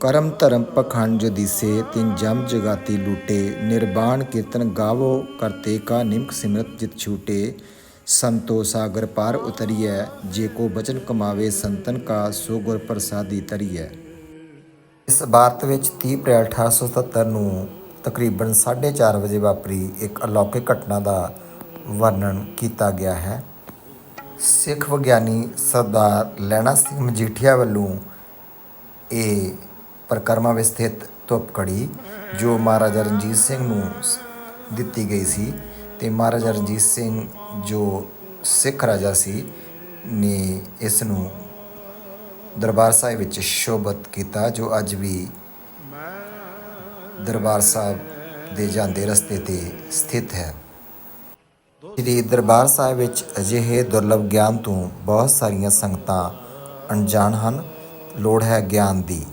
ਕਰਮ ਧਰਮ ਪਖੰਡ ਜਦੀਸੇ ਦਿਸੇ ਤਿਨ ਜਮ ਜਗਾਤੀ ਲੂਟੇ, ਨਿਰਬਾਣ ਕੀਰਤਨ ਗਾਵੋ ਕਰਤੇ ਕਾ ਨਿਮਕ ਸਿਮਰਤ ਜਿਤ ਛੂਟੇ। ਸੰਤੋ ਸਾਗਰ ਪਾਰ ਉਤਰੀਐ, ਜੇ ਕੋ ਬਚਨ ਕਮਾਵੇ ਸੰਤਨ ਕਾ, ਸੋ ਗੁਰ ਪ੍ਰਸਾਦੀ ਤਰੀਐ ਇਸ ਭਾਰਤ ਵਿੱਚ 30 ਅਪ੍ਰੈਲ 1877 ਨੂੰ ਤਕਰੀਬਨ 4:30 ਵਜੇ ਵਾਪਰੀ ਇੱਕ ਅਲੌਕਿਕ ਘਟਨਾ ਦਾ ਵਰਣਨ ਕੀਤਾ ਗਿਆ ਹੈ। ਸਿੱਖ ਵਿਗਿਆਨੀ ਸਰਦਾਰ ਲੈਣਾ ਸਿੰਘ ਮਜੀਠੀਆ ਵੱਲੋਂ ਇਹ ਪਰਿਕਰਮਾ ਵਿੱਚ ਸਥਿਤ ਧੁੱਪਕੜੀ ਜੋ ਮਹਾਰਾਜਾ ਰਣਜੀਤ ਸਿੰਘ ਨੂੰ ਦਿੱਤੀ ਗਈ ਸੀ ਤੇ ਮਹਾਰਾਜਾ ਰਣਜੀਤ ਸਿੰਘ ਜੋ ਸਿੱਖ ਰਾਜਾ ਸੀ, ਨੇ ਇਸ ਨੂੰ ਦਰਬਾਰ ਸਾਹਿਬ ਵਿੱਚ ਸ਼ੋਭਤ ਕੀਤਾ, ਜੋ ਅੱਜ ਵੀ ਦਰਬਾਰ ਸਾਹਿਬ ਦੇ ਜਾਂਦੇ ਰਸਤੇ ਤੇ ਸਥਿਤ ਹੈ। ਸ੍ਰੀ ਦਰਬਾਰ ਸਾਹਿਬ ਵਿੱਚ ਅਜਿਹੇ ਦੁਰਲਭ ਗਿਆਨ ਤੋਂ ਬਹੁਤ ਸਾਰੀਆਂ ਸੰਗਤਾਂ ਅਣਜਾਣ ਹਨ। ਲੋੜ ਹੈ ਗਿਆਨ ਦੀ।